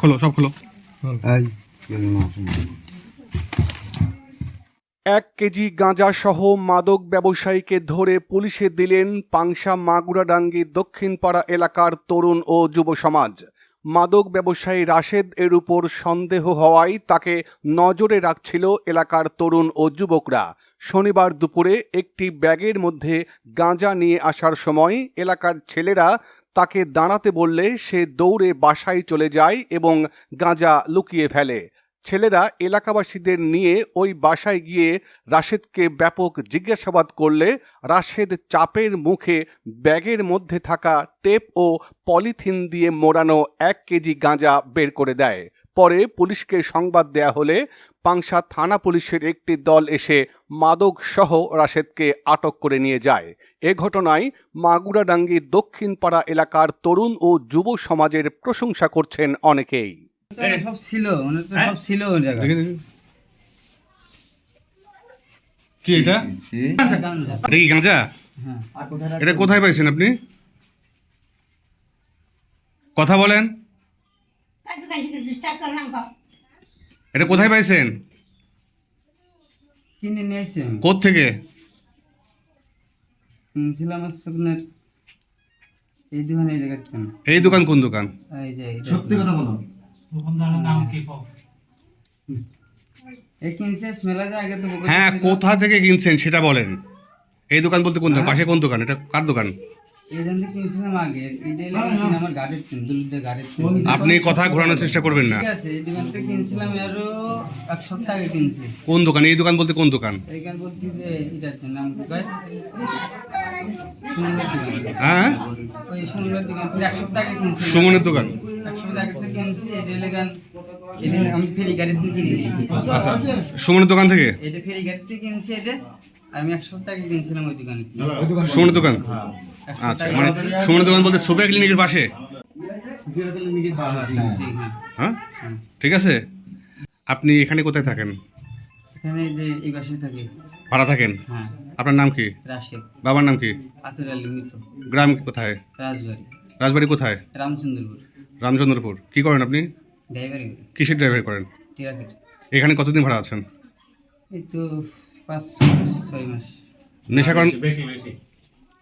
খোলো সব খোলো। এক কেজি গাঁজা সহ মাদক ব্যবসায়ীকে ধরে পুলিশে দিলেন পাংশা মাগুরাডাঙ্গি দক্ষিণপাড়া এলাকার তরুণ ও যুব সমাজ। মাদক ব্যবসায়ী রাশেদ এর উপর সন্দেহ হওয়ায় তাকে নজরে রাখছিল এলাকার তরুণ ও যুবকরা। শনিবার দুপুরে একটি ব্যাগের মধ্যে গাঁজা নিয়ে আসার সময় এলাকার ছেলেরা তাকে দাঁড়াতে বললে সে দৌড়ে বাসায় চলে যায় এবং গাঁজা লুকিয়ে ফেলে। ছেলেরা এলাকাবাসীদের নিয়ে ওই বাসায় গিয়ে রাশেদকে ব্যাপক জিজ্ঞাসাবাদ করলে রাশেদ চাপের মুখে ব্যাগের মধ্যে থাকা টেপ ও পলিথিন দিয়ে মোড়ানো এক কেজি গাঁজা বের করে দেয়। পরে পুলিশকে সংবাদ দেয়া হলে পাংশা থানা পুলিশের একটি দল এসে মাদক সহ রাশেদকে আটক করে নিয়ে যায়। এ ঘটনায় মাগুরাডাঙ্গি দক্ষিণপাড়া এলাকার তরুণ ও যুব সমাজের প্রশংসা করছেন অনেকেই। সব ছিল সব ছিল ওই জায়গায়। দেখি দেখি কি এটা? এটা কি গাঁজা? এটা কোথায় পাইছেন আপনি? কথা বলেন। এটা কোথায় পাইছেন? কিনে নিয়ে এসেছি আমি। কোথ থেকে কিনছিলাম হচ্ছে আপনার এই দোকানে এই এই দোকান কোন দোকান? এই যে। সত্যি কথা বলো। এই কিনছে মেলা যায় আগে তো হ্যাঁ কোথা থেকে কিনছেন সেটা বলেন। এই দোকান বলতে কোন দোকান? পাশে কোন দোকান? এটা কার দোকান? আপনি কথা ঘোরানোর চেষ্টা করবেন না। ঠিক আছে এই দোকানটা কিনছিলাম আরও এক সপ্তাহ আগে কিনছি। কোন দোকান? এই দোকান বলতে কোন দোকান? হ্যাঁ? সুমনের দোকান। সুমনের দোকান। থেকে? এটা ফেরি গাড়ি থেকে কিনছি এটা। আমি এক সপ্তাহ আগে কিনছিলাম ওই দোকানে সুমনের দোকান? হ্যাঁ। আচ্ছা মানে সুমনের দোকান বলতে সুপার ক্লিনিকের পাশে? হ্যাঁ, হ্যাঁ ঠিক আছে। আপনি এখানে কোথায় থাকেন? এখানে যে এই বাসায় থাকি। ভাড়া থাকেন? হ্যাঁ। আপনার নাম কি? রাশেদ। বাবার নাম কি? আলী গ্রাম কোথায়? রাজবাড়ি। রাজবাড়ি কোথায়? রামচন্দ্রপুর। রামচন্দ্রপুর। কি করেন আপনি? ড্রাইভারি। কিসের ড্রাইভার করেন? টিরাফিট এখানে কতদিন ভাড়া আছেন? এই তো পাঁচ ছয় মাস। নেশা করেন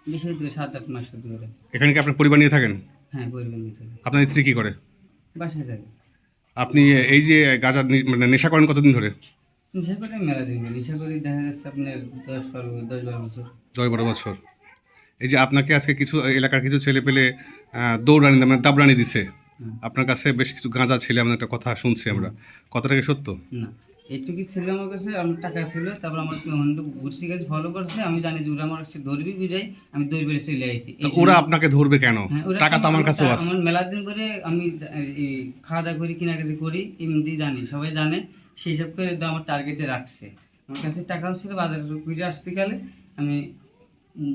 বেশি দূরে সাত আট মাস ধরে। এখানে কি আপনার পরিবার নিয়ে থাকেন? হ্যাঁ পরিবার আপনার স্ত্রী কি করে? বাসায় থাকে। আপনি এই যে গাঁজা নি- মানে নেশা করেন কতদিন ধরে? নেশা করে মেলা দিন নেশা করে দেখা যাচ্ছে আপনার দশ বারো দশ বারো বছর। দশ বারো বছর। এই যে আপনাকে আজকে কিছু এলাকার কিছু ছেলে পেলে দৌড়ানি মানে দাবরানি দিছে। আপনার কাছে বেশ কিছু গাঁজা ছেলে আপনার একটা কথা শুনছি আমরা। কথাটা কি সত্য? না। এইটুকু ছিল আমার কাছে আমার টাকা ছিল। তারপর আমার ঘুরছি গাছ ফলো করছে। আমি জানি যে ওরা আমার কাছে ধরবি বুঝাই আমি দই বেড়ে চলে আইছি ওরা আপনাকে ধরবে কেন? হ্যাঁ, টাকা তো আমার কাছে আছে। আমার মেলা দিন করে আমি খাওয়া দাওয়া করি কেনাকাটি করি এমনি জানি সবাই জানে। সেই সব করে তো আমার টার্গেটে রাখছে। আমার কাছে টাকাও ছিল বাজারে করে আসতে গেলে আমি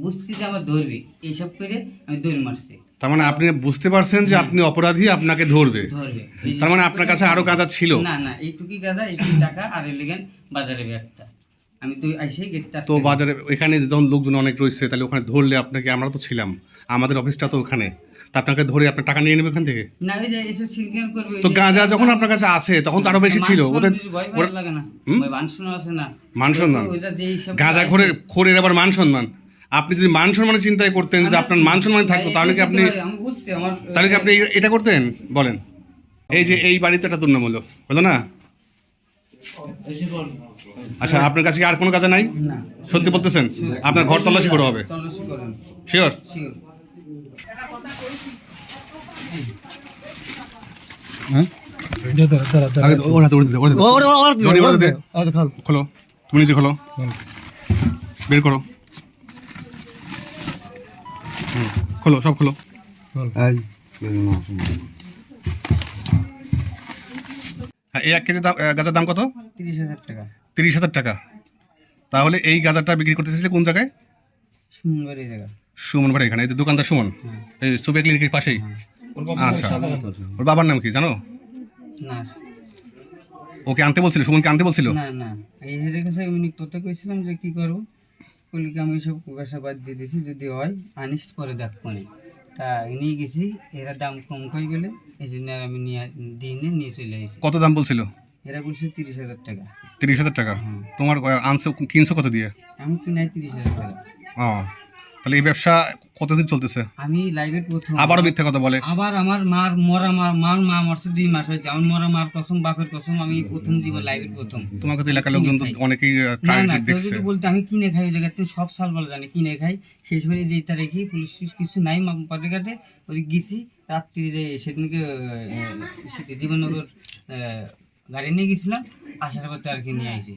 বুঝছি যে আমার ধরবি। এইসব করে আমি দৌড় মারছি। তার মানে আপনি বুঝতে পারছেন যে আপনি অপরাধী আপনাকে ধরবে। ধরবে। তার মানে আপনার কাছে আরও গাঁজা ছিল। না না এইটুকুই গাদা এইটুকু টাকা আর এলিগেন বাজারে ব্যাগটা। আমি তো আইসে গেটটা তো বাজারে এখানে যখন লোকজন অনেক রয়েছে তাহলে ওখানে ধরলে আপনাকে আমরা তো ছিলাম। আমাদের অফিসটা তো ওখানে। তা আপনাকে ধরে আপনার টাকা নিয়ে নেবে ওখান থেকে? না ওই যে এসব সিলকেন করবে তো গাঁজা যখন আপনার কাছে আসে তখন তো আরও বেশি ছিল। ওদের ভয় লাগে না। ভয় মান সম্মান আছে না। মান সম্মান? ওই যে গাঁজা ঘরে খোরের আবার মান সম্মান আপনি যদি মান সম্মানের চিন্তায় করতেন যদি আপনার মান সম্মান থাকতো তাহলে কি আপনি আমি বুঝছি আমার তাহলে কি আপনি এটা করতেন? বলেন। এই যে এই বাড়িতে একটা দুর্নামূল্য হলো না? আচ্ছা আপনার কাছে কি আর কোনো কাজে নাই? সত্যি বলতেছেন? আপনার ঘর তল্লাশি করে হবে। শিওর দে। খোলো। তুমি নিজে খোলো। বের করো। খোলো সব খোলো। এই হ্যাঁ এই এক কেজি দাম- আহ, দাম কত? তিরিশ হাজার টাকা। তিরিশ হাজার টাকা। তাহলে এই গাঁজাটা বিক্রি করতে চাইছিলে কোন জায়গায়? জায়গা সুমন ভাড়া এখানে এই যে দোকানদার সুমন। এই সুবে ক্লিনিকের পাশেই। আচ্ছা। ওর বাবার নাম কি জানো? না। ওকে আনতে বলছিল সুমনকে আনতে বলছিল? না না। এই হেরে কাছে আমি তোতে কইছিলাম যে কি করব? কলিকে আমি সব কুকাশাবাদ দিয়ে দিছি যদি হয় আনিস পরে দেখ কোনে। তা নিয়ে গেছি এরা দাম কম কই বলে এই জন্য আর আমি নিয়ে দিনে নিয়ে চলে আসি। কত দাম বলছিল? এরা বলছে তিরিশ হাজার টাকা। তিরিশ হাজার টাকা? হুম। তোমার আনছো কিনছো কত দিয়ে? আমি কিনাই তিরিশ হাজার টাকা। ও। তাহলে এই ব্যবসা কতদিন চলতেছে? আমি লাইভের প্রথম। আবারও মিথ্যা কথা বলে। আবার আমার মার মরা মার মার মা মরছে দুই মাস হয়েছে। আমার মরা মার কসম বাপের কসম আমি প্রথম দিব লাইভের প্রথম। তোমাকে তো এলাকার লোকজন তো অনেকেই না না টার্গেট দেখছে। যদি বলতে আমি কিনে খাই ওই জায়গায় তুমি সব সাল বলে জানি কিনে খাই। শেষ বেলা যে তারিখে পুলিশ কিছু নাই পাটে ঘাটে ওই গেছি রাত্রি যে সেদিনকে জীবননগর গাড়ি নিয়ে গেছিলাম আসার পর তো আর কি নিয়ে আইছি।